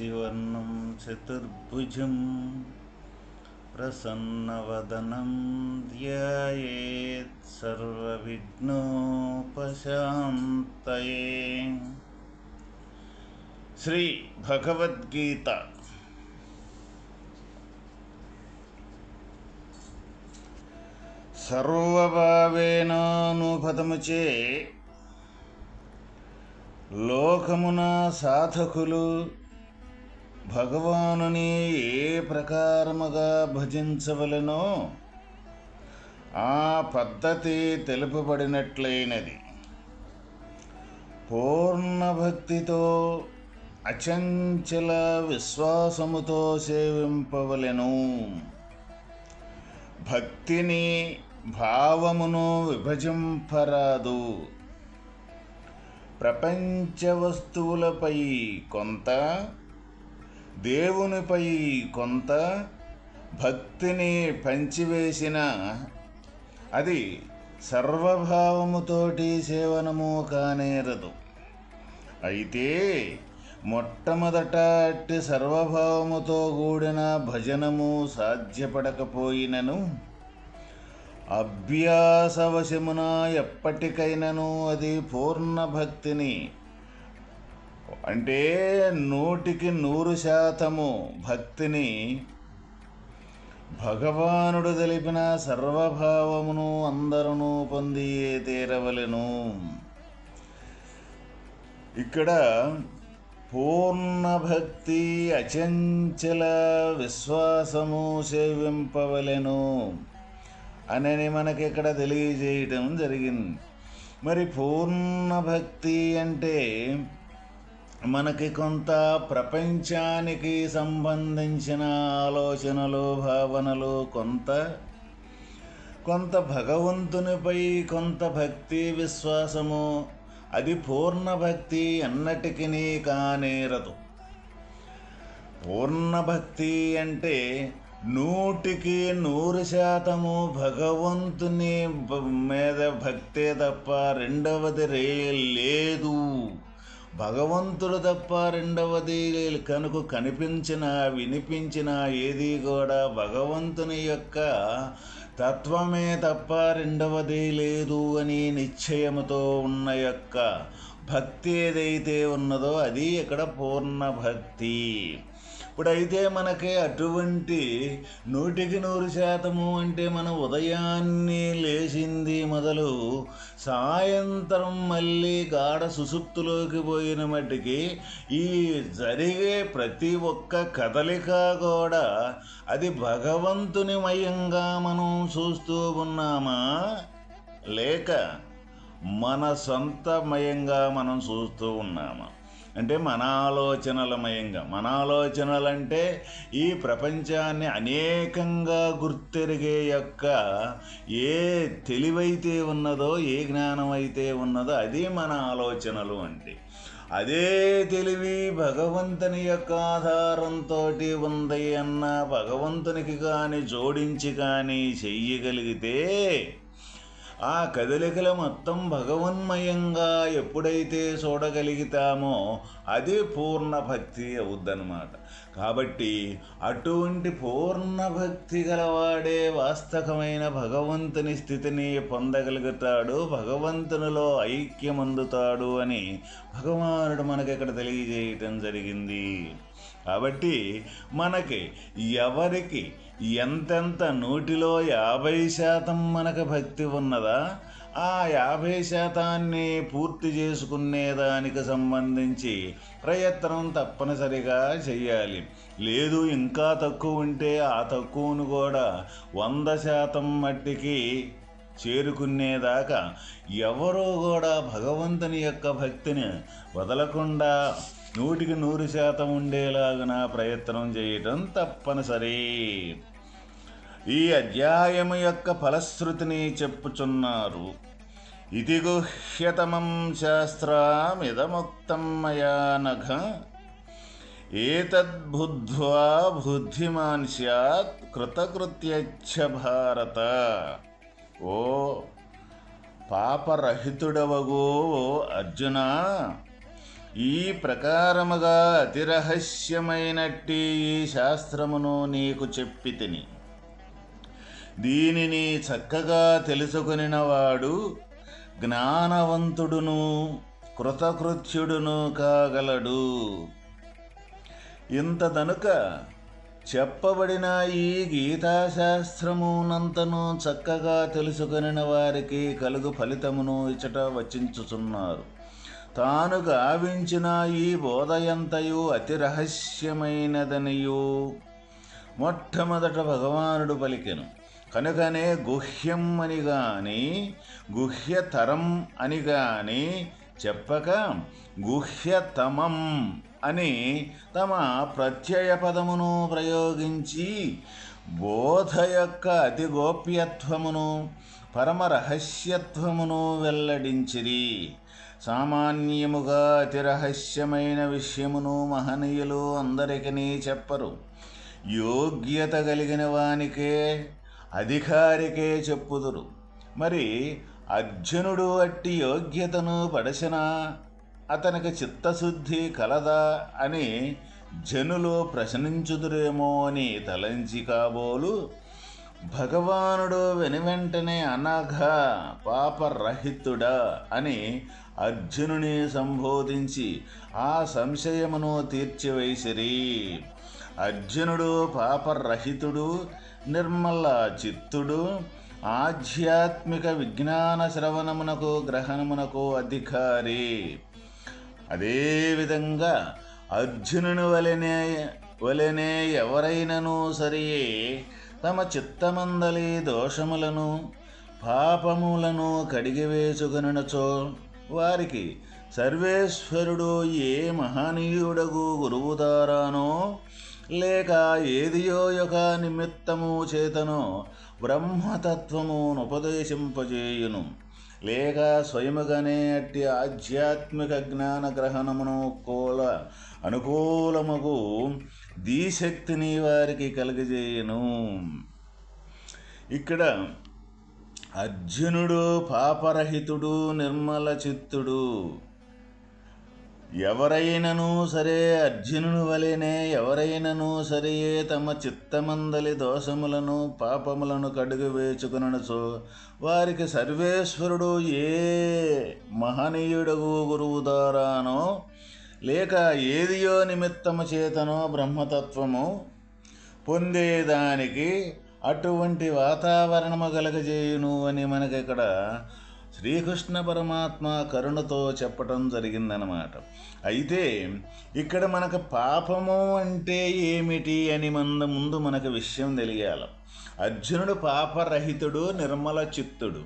शशिवर्णं चतुर्भुजं प्रसन्नवदनं ध्यायेत् सर्वविघ्नोपशान्तये శ్రీ భగవద్గీత సర్వభావేనానుభతముచే లోకమున సాధకులు భగవానుని ఏ ప్రకారముగా భజించవలెనో ఆ పద్ధతి తెలుపబడినట్లయినది. పూర్ణ భక్తితో అచంచల విశ్వాసముతో సేవింపవలెను. భక్తిని భావమును విభజింపరాదు. ప్రపంచ వస్తువులపై కొంత దేవునిపై కొంత భక్తిని పంచివేసిన అది సర్వభావముతోటి సేవనము కానేరదు అయితే మొట్టమొదట అట్టి సర్వభావముతో కూడిన భజనము సాధ్యపడకపోయినను అభ్యాసవశమున ఎప్పటికైనను అది పూర్ణ భక్తిని అంటే నూటికి నూరు శాతము భక్తిని భగవానుడు తెలిపిన సర్వభావమును అందరూ పొంది తీరవలెను. ఇక్కడ పూర్ణ భక్తి అచంచల విశ్వాసము సేవింపవలెను అనని మనకి ఇక్కడ తెలియజేయటం జరిగింది. మరి పూర్ణ భక్తి అంటే మనకి కొంత ప్రపంచానికి సంబంధించిన ఆలోచనలు భావనలు కొంత కొంత భగవంతునిపై కొంత భక్తి విశ్వాసము అది పూర్ణ భక్తి అన్నటికీ కానేరదు పూర్ణ భక్తి అంటే నూటికి నూరు శాతము భగవంతుని మీద భక్తే తప్ప రెండవది రే లేదు. భగవంతుడు తప్ప రెండవది కనుక కనిపించిన వినిపించిన ఏది కూడా భగవంతుని యొక్క తత్వమే తప్ప రెండవది లేదు అని నిశ్చయముతో ఉన్న యొక్క భక్తి ఏదైతే ఉన్నదో అది ఇక్కడ పూర్ణ భక్తి ఇప్పుడైతే మనకి అటువంటి నూటికి నూరు శాతము అంటే మన ఉదయాన్నే లేచింది మొదలు సాయంత్రం మళ్ళీ గాఢ సుసుప్తులోకి పోయిన మట్టికి ఈ జరిగే ప్రతి ఒక్క కదలిక కూడా అది భగవంతుని మయంగా మనం చూస్తూ ఉన్నామా? లేక మన సొంతమయంగా మనం చూస్తూ ఉన్నామా? అంటే మన ఆలోచనలమయంగా మన ఆలోచనలంటే ఈ ప్రపంచాన్ని అనేకంగా గుర్తెరిగే యొక్క ఏ తెలివైతే ఉన్నదో ఏ జ్ఞానం అయితే ఉన్నదో అది మన ఆలోచనలు అంటే అదే తెలివి భగవంతుని యొక్క ఆధారంతో ఉంది అన్న భగవంతునికి కానీ జోడించి కానీ చెయ్యగలిగితే ఆ కదలికల మొత్తం భగవన్మయంగా ఎప్పుడైతే చూడగలుగుతామో అదే పూర్ణ భక్తి అవుద్దనమాట కాబట్టి అటువంటి పూర్ణ భక్తి గలవాడే వాస్తవమైన భగవంతుని స్థితిని పొందగలుగుతాడు భగవంతునిలో ఐక్యమందుతాడు అని భగవానుడు మనకి ఇక్కడ తెలియజేయటం జరిగింది. కాబట్టి మనకి ఎవరికి ఎంతెంత నూటిలో యాభై శాతం మనకు భక్తి ఉన్నదా ఆ యాభై శాతాన్ని పూర్తి చేసుకునే దానికి సంబంధించి ప్రయత్నం తప్పనిసరిగా చేయాలి. లేదు ఇంకా తక్కువ ఉంటే ఆ తక్కువను కూడా వంద శాతం మట్టికి చేరుకునేదాకా ఎవరో కూడా భగవంతుని యొక్క భక్తిని వదలకుండా నూటికి నూరు శాతం ఉండేలాగా ప్రయత్నం చేయటం తప్పనిసరి. ఈ అధ్యాయము యొక్క ఫలశ్రుతిని చెప్పుచున్నారు. ఇది గుహ్యతమం శాస్త్రమిదముక్తం మయా నఘ. ఏతద్బుద్ధ్వా బుద్ధిమాన్ స్యాత్ కృతకృత్యచ్చ భారత. ఓ పాపరహితుడవగో అర్జునా. ఈ ప్రకారముగా అతిరహస్యమైనట్టి ఈ శాస్త్రమును నీకు చెప్పి తిని. దీనిని చక్కగా తెలుసుకునినవాడు జ్ఞానవంతుడును కృతకృత్యుడును కాగలడు. ఇంతదనుక చెప్పబడిన ఈ గీతాశాస్త్రమునంతను చక్కగా తెలుసుకొనిన వారికి కలుగు ఫలితమును ఇచ్చట వచించుచున్నారు. తాను గావించిన ఈ బోధయంతయు అతి రహస్యమైనదనియు. మొట్టమొదట భగవానుడు పలికెను. కనుకనే గుహ్యం అని గాని గుహ్యతరం అని గాని చెప్పక గుహ్యతమం అని తమ ప్రత్యయ పదమును ప్రయోగించి బోధ యొక్క అతి గోప్యత్వమును పరమరహస్యత్వమును వెల్లడించిరి. సామాన్యముగా అతి రహస్యమైన విషయమును మహనీయులు అందరికీ చెప్పరు. యోగ్యత కలిగిన వానికే అధికారికే చెప్పుదురు. మరి అర్జునుడు అట్టి యోగ్యతను పడసినా అతనికి చిత్తశుద్ధి కలదా అని జనులు ప్రశ్నించుదురేమో అని తలంచి కాబోలు భగవానుడు వెనువెంటనే అనఘ పాపరహితుడా అని అర్జునుని సంబోధించి ఆ సంశయమును తీర్చివేసిరి. అర్జునుడు పాపరహితుడు నిర్మల చిత్తుడు ఆధ్యాత్మిక విజ్ఞాన శ్రవణమునకు గ్రహణమునకు అధికారి. అదేవిధంగా అర్జునుని వలనే వలనే ఎవరైనను సరియే తమ చిత్తమందలి దోషములను పాపములను కడిగివేసుకునచో వారికి సర్వేశ్వరుడు ఏ మహనీయుడగు గురువు దారానో లేక ఏదియో యొక్క నిమిత్తము చేతనో బ్రహ్మతత్వమును ఉపదేశింపజేయును లేక స్వయముగానే అట్టి ఆధ్యాత్మిక జ్ఞాన గ్రహణమును కోల అనుకూలముగు దీశక్తిని వారికి కలిగజేయను. ఇక్కడ అర్జునుడు పాపరహితుడు నిర్మల చిత్తుడు. ఎవరైనను సరే అర్జునుని వలెనే ఎవరైనను సరే తమ చిత్తమందలి దోషములను పాపములను కడుగు వేచుకునచో వారికి సర్వేశ్వరుడు ఏ మహనీయుడగు గురువు ద్వారానో లేక ఏదియో నిమిత్తము చేతనో బ్రహ్మతత్వము పొందేదానికి అటువంటి వాతావరణము కలగజేయును అని మనకి ఇక్కడ శ్రీకృష్ణ పరమాత్మ కరుణతో చెప్పటం జరిగిందనమాట అయితే ఇక్కడ మనకు పాపము అంటే ఏమిటి అని మన ముందు మనకు విషయం తెలియాలి. అర్జునుడు పాపరహితుడు నిర్మల చిత్తుడు.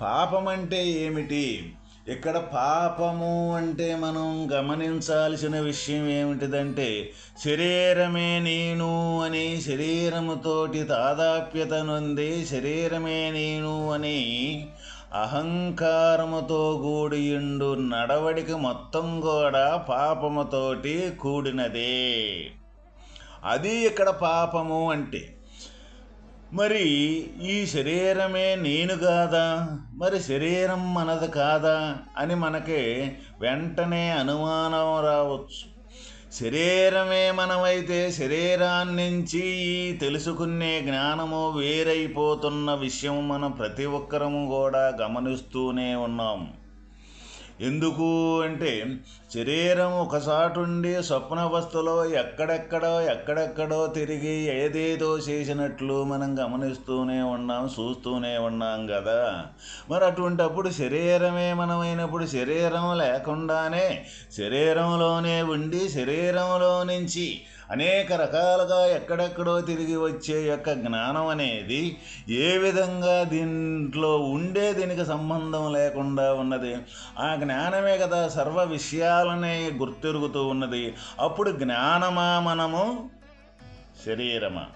పాపం అంటే ఏమిటి? ఇక్కడ పాపము అంటే మనం గమనించాల్సిన విషయం ఏమిటిదంటే శరీరమే నేను అని శరీరముతోటి తాదాప్యత నొంది శరీరమే నేను అని అహంకారముతో కూడియుండు నడవడిక మొత్తం కూడా పాపముతోటి కూడినదే. అది ఇక్కడ పాపము అంటే. మరి ఈ శరీరమే నేను కాదా? మరి శరీరం మనది కాదా? అని మనకి వెంటనే అనుమానం రావచ్చు. శరీరమే మనమైతే శరీరాన్నించి తెలుసుకునే జ్ఞానము వేరైపోతున్న విషయం మనం ప్రతి ఒక్కరము కూడా గమనిస్తూనే ఉన్నాము ఎందుకు అంటే శరీరం ఒకసాటుండి స్వప్నవస్థలో ఎక్కడెక్కడో ఎక్కడెక్కడో తిరిగి ఏదేదో చేసినట్లు మనం గమనిస్తూనే ఉన్నాం చూస్తూనే ఉన్నాం కదా మరి అటువంటప్పుడు శరీరమే మనమైనప్పుడు శరీరం లేకుండానే శరీరంలోనే ఉండి శరీరంలో నుంచి అనేక రకాలుగా ఎక్కడెక్కడో తిరిగి వచ్చే యొక్క జ్ఞానం అనేది ఏ విధంగా దీంట్లో ఉండే దీనికి సంబంధం లేకుండా ఉన్నది? ఆ జ్ఞానమే కదా సర్వ విషయాలనే గుర్తెరుగుతూ ఉన్నది. అప్పుడు జ్ఞానమా మనము? శరీరమా.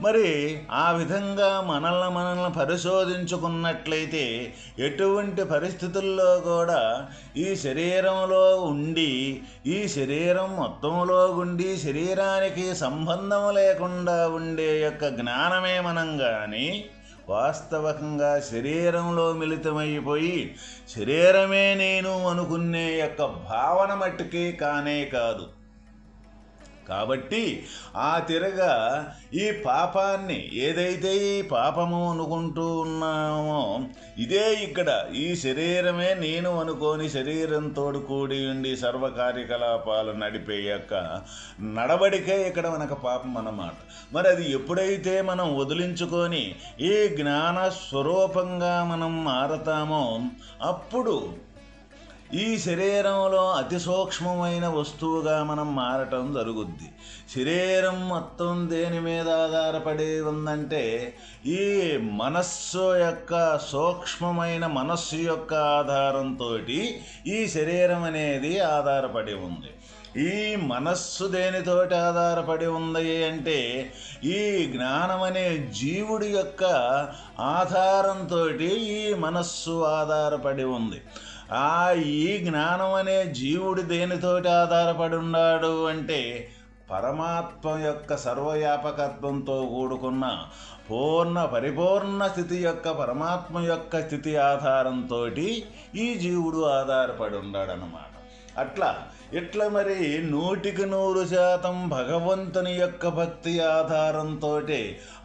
మరి ఆ విధంగా మనల్ని మనల్ని పరిశోధించుకున్నట్లయితే ఎటువంటి పరిస్థితుల్లో కూడా ఈ శరీరంలో ఉండి ఈ శరీరం మొత్తంలో ఉండి శరీరానికి సంబంధం లేకుండా ఉండే యొక్క జ్ఞానమే మనం కానీ వాస్తవకంగా శరీరంలో మిళితమైపోయి శరీరమే నేను అనుకునే యొక్క భావన మట్టుకి కానే కాదు. కాబట్టి ఆ తిరగ ఈ పాపాన్ని ఏదైతే ఈ పాపము అనుకుంటూ ఉన్నామో ఇదే ఇక్కడ ఈ శరీరమే నేను అనుకోని శరీరంతో కూడి ఉండి సర్వ కార్యకలాపాలు నడిపే యొక్క నడవడికే ఇక్కడ మనకు పాపం అన్నమాట. మరి అది ఎప్పుడైతే మనం వదిలించుకొని ఈ జ్ఞాన స్వరూపంగా మనం మారతామో అప్పుడు ఈ శరీరంలో అతి సూక్ష్మమైన వస్తువుగా మనం మారటం జరుగుద్ది. శరీరం మొత్తం దేని మీద ఆధారపడి ఉందంటే ఈ మనస్సు యొక్క సూక్ష్మమైన మనస్సు యొక్క ఆధారంతో ఈ శరీరం అనేది ఆధారపడి ఉంది. ఈ మనస్సు దేనితోటి ఆధారపడి ఉంది అంటే ఈ జ్ఞానం అనే జీవుడి యొక్క ఆధారంతో ఈ మనస్సు ఆధారపడి ఉంది. ఆ ఈ జ్ఞానం అనే జీవుడు దేనితోటి ఆధారపడి ఉన్నాడు అంటే పరమాత్మ యొక్క సర్వవ్యాపకత్వంతో కూడుకున్న పూర్ణ పరిపూర్ణ స్థితి యొక్క పరమాత్మ యొక్క స్థితి ఆధారంతో ఈ జీవుడు ఆధారపడి ఉన్నాడనమాట అట్లా ఇట్లా మరి? నూటికి నూరు శాతం భగవంతుని యొక్క భక్తి ఆధారంతో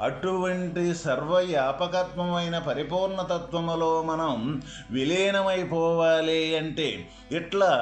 అటువంటి సర్వవ్యాపకత్వమైన పరిపూర్ణతత్వములో మనం విలీనమైపోవాలి అంటే ఇట్లా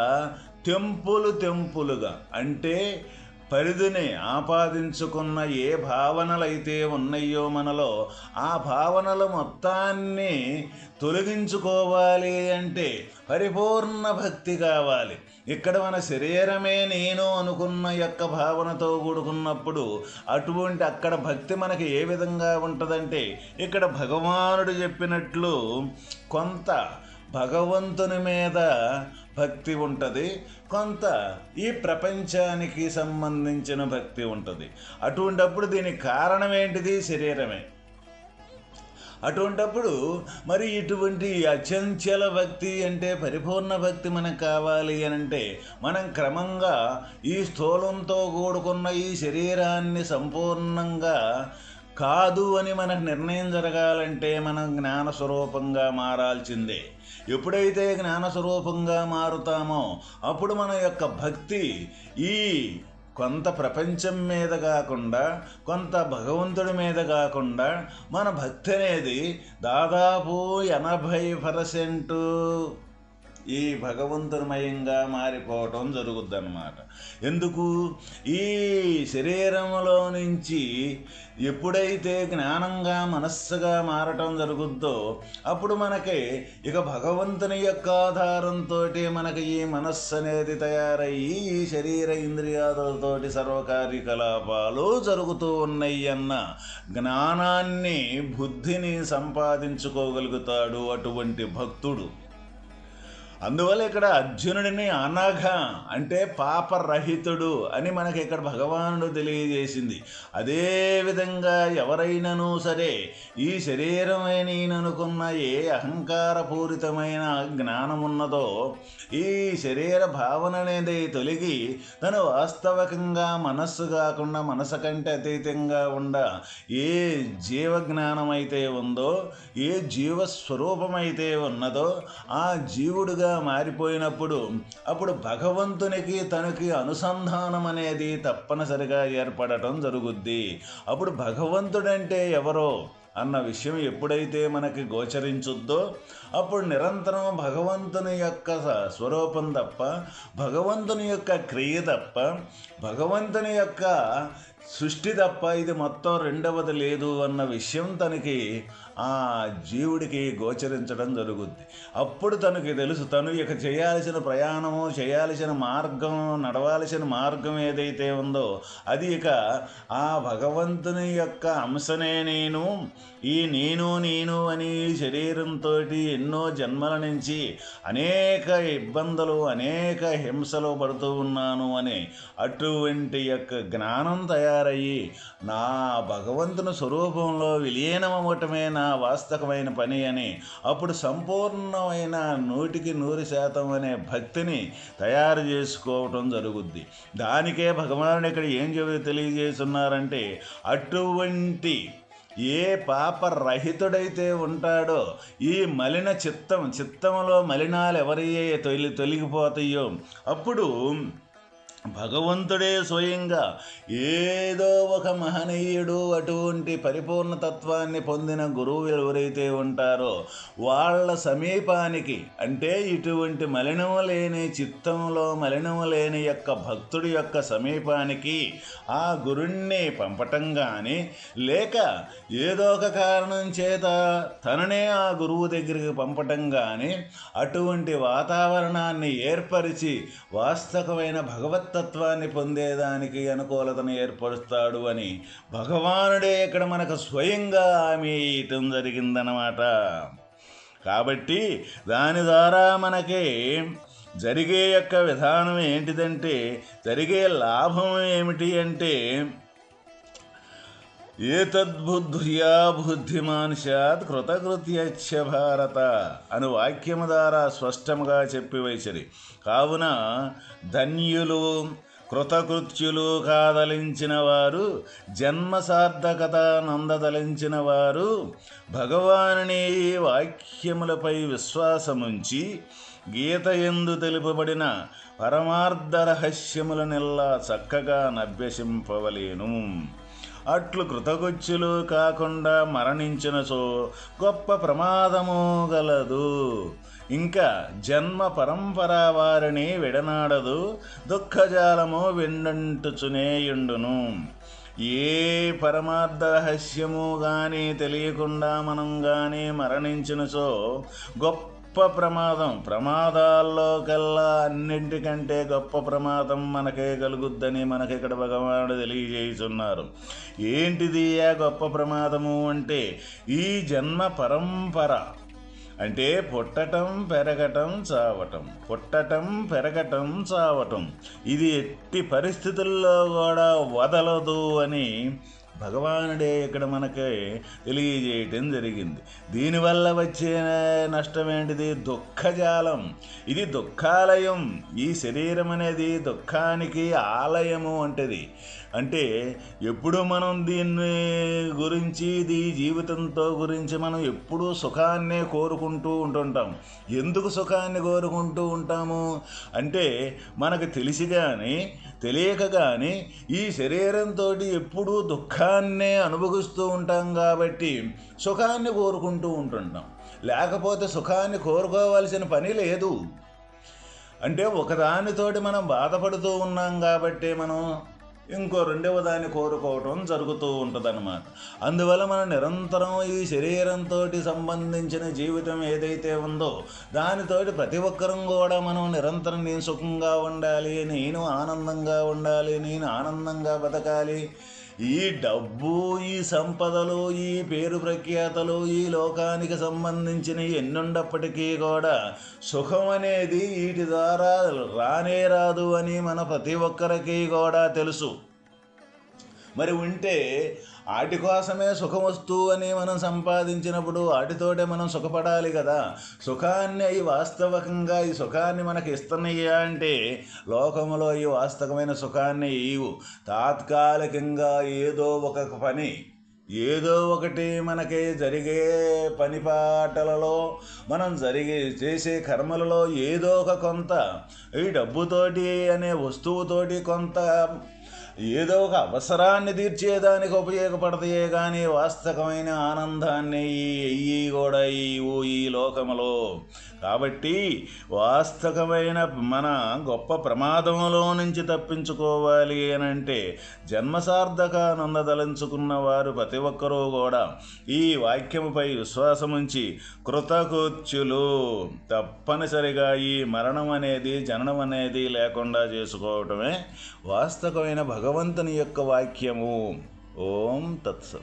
తెంపులు తెంపులుగా. అంటే పరిధిని ఆపాదించుకున్న ఏ భావనలైతే ఉన్నాయో మనలో ఆ భావనలు మొత్తాన్ని తొలగించుకోవాలి అంటే పరిపూర్ణ భక్తి కావాలి. ఇక్కడ మన శరీరమే నేను అనుకున్న యొక్క భావనతో కూడుకున్నప్పుడు అటువంటి అక్కడ భక్తి మనకి ఏ విధంగా ఉంటుందంటే ఇక్కడ భగవానుడు చెప్పినట్లు కొంత భగవంతుని మీద భక్తి ఉంటుంది కొంత ఈ ప్రపంచానికి సంబంధించిన భక్తి ఉంటుంది. అటువంటప్పుడు దీనికి కారణం ఏంటిది? శరీరమే. అటువంటప్పుడు మరి ఇటువంటి అచంచల భక్తి అంటే పరిపూర్ణ భక్తి మనకు కావాలి అని అంటే మనం క్రమంగా ఈ స్థూలంతో కూడుకున్న ఈ శరీరాన్ని సంపూర్ణంగా కాదు అని మనకు నిర్ణయం జరగాలంటే మనం జ్ఞానస్వరూపంగా మారాల్సిందే. ఎప్పుడైతే జ్ఞానస్వరూపంగా మారుతామో అప్పుడు మన యొక్క భక్తి ఈ కొంత ప్రపంచం మీద కాకుండా కొంత భగవంతుడి మీద కాకుండా మన భక్తి అనేది దాదాపు ఎనభై పర్సెంటు ఈ భగవంతునిమయంగా మారిపోవటం జరుగుద్దన్నమాట. ఎందుకు? ఈ శరీరంలో నుంచి ఎప్పుడైతే జ్ఞానంగా మనస్సుగా మారటం జరుగుద్దో అప్పుడు మనకి ఇక భగవంతుని యొక్క ఆధారంతో మనకి ఈ మనస్సు అనేది తయారయ్యి ఈ శరీర ఇంద్రియాలతోటి సర్వకార్యకలాపాలు జరుగుతూ ఉన్నాయి అన్న జ్ఞానాన్ని బుద్ధిని సంపాదించుకోగలుగుతాడు అటువంటి భక్తుడు. అందువల్ల ఇక్కడ అర్జునుడిని అనఘ అంటే పాపరహితుడు అని మనకి ఇక్కడ భగవానుడు తెలియజేసింది. అదేవిధంగా ఎవరైనను సరే ఈ శరీరమే నేననుకున్న ఏ అహంకారపూరితమైన జ్ఞానం ఉన్నదో ఈ శరీర భావన అనేది తొలగి తను వాస్తవకంగా మనస్సు కాకుండా మనసు కంటే అతీతంగా ఉండ ఏ జీవజ్ఞానం అయితే ఉందో ఏ జీవస్వరూపమైతే ఉన్నదో ఆ జీవుడుగా మారిపోయినప్పుడు అప్పుడు భగవంతునికి తనకి అనుసంధానం అనేది తప్పనిసరిగా ఏర్పడటం జరుగుద్ది. అప్పుడు భగవంతుడంటే ఎవరో అన్న విషయం ఎప్పుడైతే మనకి గోచరించుద్దో అప్పుడు నిరంతరం భగవంతుని యొక్క స్వరూపం తప్ప భగవంతుని యొక్క క్రియ తప్ప భగవంతుని యొక్క సృష్టి తప్ప ఇది మొత్తం రెండవది లేదు అన్న విషయం తనకి ఆ జీవుడికి గోచరించడం జరుగుద్ది. అప్పుడు తనకి తెలుసు తను ఇక చేయాల్సిన ప్రయాణము చేయాల్సిన మార్గం నడవాల్సిన మార్గం ఏదైతే ఉందో అది ఇక ఆ భగవంతుని యొక్క అంశనే నేను ఈ నేను నేను అని శరీరంతో ఎన్నో జన్మల నుంచి అనేక ఇబ్బందులు అనేక హింసలు పడుతూ ఉన్నాను అని అటువంటి యొక్క జ్ఞానం తయారయ్యి నా భగవంతుని స్వరూపంలో విలీనమవటమే నా వాస్తవమైన పని అని. అప్పుడు సంపూర్ణమైన నూటికి నూరు శాతం అనే భక్తిని తయారు చేసుకోవటం జరుగుద్ది. దానికే భగవానుడు ఇక్కడ ఏం చెబుతూ తెలియజేస్తున్నారంటే అటువంటి ఏ పాప రహితుడైతే ఉంటాడో ఈ మలిన చిత్తం చిత్తంలో మలినాలు ఎవరయ్యే తొలి తొలగిపోతాయో అప్పుడు భగవంతుడే స్వయంగా ఏదో ఒక మహనీయుడు అటువంటి పరిపూర్ణ తత్వాన్ని పొందిన గురువు ఎవరైతే ఉంటారో వాళ్ళ సమీపానికి అంటే ఇటువంటి మలినము లేని చిత్తంలో మలినము లేని యొక్క భక్తుడి యొక్క సమీపానికి ఆ గురుణ్ణి పంపటం కానీ లేక ఏదో ఒక కారణం చేత తననే ఆ గురువు దగ్గరికి పంపటం కానీ అటువంటి వాతావరణాన్ని ఏర్పరిచి వాస్తవమైన భగవత్ తత్వాన్ని పొందేదానికి అనుకూలతను ఏర్పరుస్తాడు అని భగవానుడే ఇక్కడ మనకు స్వయంగా హామీ ఇయటం జరిగిందనమాట కాబట్టి దాని ద్వారా మనకి జరిగే యొక్క విధానం ఏంటిదంటే జరిగే లాభం ఏమిటి అంటే ఏతద్బుద్ధ్యా బుద్ధిమాన్ శాత్ కృతకృత్యచ్చ భారత అను వాక్యము ద్వారా స్పష్టముగా చెప్పివైసరి కావున ధన్యులు కృతకృత్యులు కాదలించిన వారు జన్మ సార్థకత నందదలించిన వారు భగవాని వాక్యములపై విశ్వాసముంచి గీత ఎందు తెలుపబడిన పరమార్థ రహస్యములనెల్లా చక్కగా నభ్యసింపవలేను అట్లు కృతగుచ్చులు కాకుండా మరణించినచో గొప్ప ప్రమాదము గలదు. ఇంకా జన్మ పరంపర వారిని విడనాడదు దుఃఖజాలము విండంటుచునేయుండును. ఏ పరమార్థ రహస్యము కానీ తెలియకుండా మనం కానీ మరణించినచో గొప్ప గొప్ప ప్రమాదం. ప్రమాదాల్లో కల్లా అన్నింటికంటే గొప్ప ప్రమాదం మనకే కలుగుద్దని మనకి ఇక్కడ భగవానుడు తెలియజేస్తున్నారు ఏంటిది ఆ గొప్ప ప్రమాదము అంటే? ఈ జన్మ పరంపర. అంటే పుట్టటం పెరగటం చావటం. పుట్టటం పెరగటం చావటం. ఇది ఎట్టి పరిస్థితుల్లో కూడా వదలదు అని భగవానుడే ఇక్కడ మనకి తెలియజేయటం జరిగింది. దీనివల్ల వచ్చే నష్టం ఏంటిది దుఃఖజాలం. ఇది దుఃఖాలయం. ఈ శరీరం అనేది దుఃఖానికి ఆలయము అంటది. అంటే ఎప్పుడు మనం దీన్ని గురించి ఇది జీవితంతో గురించి మనం ఎప్పుడూ సుఖాన్నే కోరుకుంటూ ఉంటుంటాం. ఎందుకు సుఖాన్ని కోరుకుంటూ ఉంటాము? అంటే మనకు తెలిసి కానీ తెలియక కానీ ఈ శరీరంతో ఎప్పుడూ దుఃఖాన్నే అనుభవిస్తూ ఉంటాం కాబట్టి సుఖాన్ని కోరుకుంటూ ఉంటుంటాం. లేకపోతే సుఖాన్ని కోరుకోవాల్సిన పని లేదు. అంటే ఒకదానితోటి మనం బాధపడుతూ ఉన్నాం కాబట్టి మనం ఇంకో రెండవ దాన్ని కోరుకోవటం జరుగుతూ ఉంటుందన్నమాట. అందువల్ల మనం నిరంతరం ఈ శరీరంతో సంబంధించిన జీవితం ఏదైతే ఉందో దానితోటి ప్రతి ఒక్కరం కూడా మనం నిరంతరం నేను సుఖంగా ఉండాలి నేను ఆనందంగా ఉండాలి నేను ఆనందంగా బతకాలి ఈ డబ్బు ఈ సంపదలు ఈ పేరు ప్రఖ్యాతలు ఈ లోకానికి సంబంధించిన ఎన్నుండప్పటికీ కూడా సుఖం అనేది వీటి ద్వారా రానే రాదు అని మన ప్రతి ఒక్కరికి కూడా తెలుసు. మరి ఉంటే వాటి కోసమే సుఖం వస్తువు అని మనం సంపాదించినప్పుడు వాటితోటే మనం సుఖపడాలి కదా. సుఖాన్ని అవి వాస్తవకంగా ఈ సుఖాన్ని మనకి ఇస్తున్నాయా అంటే లోకంలో ఈ వాస్తవమైన సుఖాన్ని ఇవు తాత్కాలికంగా ఏదో ఒక పని ఏదో ఒకటి మనకి జరిగే పనిపాటలలో మనం జరిగే చేసే కర్మలలో ఏదో ఒక కొంత ఈ డబ్బుతోటి అనే వస్తువుతోటి కొంత ఏదో ఒక అవసరాన్ని తీర్చేదానికి ఉపయోగపడతాయే కానీ వాస్తవమైన ఆనందాన్ని ఈ కూడా ఈ ఈ లోకములో కాబట్టి వాస్తవమైన మన గొప్ప ప్రమాదంలో నుంచి తప్పించుకోవాలి అని అంటే జన్మసార్థకానందదలంచుకున్న వారు ప్రతి ఒక్కరూ కూడా ఈ వాక్యముపై విశ్వాసముంచి కృతకృత్యులు. తప్పనిసరిగా ఈ మరణం అనేది జననం అనేది లేకుండా చేసుకోవటమే వాస్తవమైన భగవంతుని యొక్క వాక్యము. ఓం తత్సం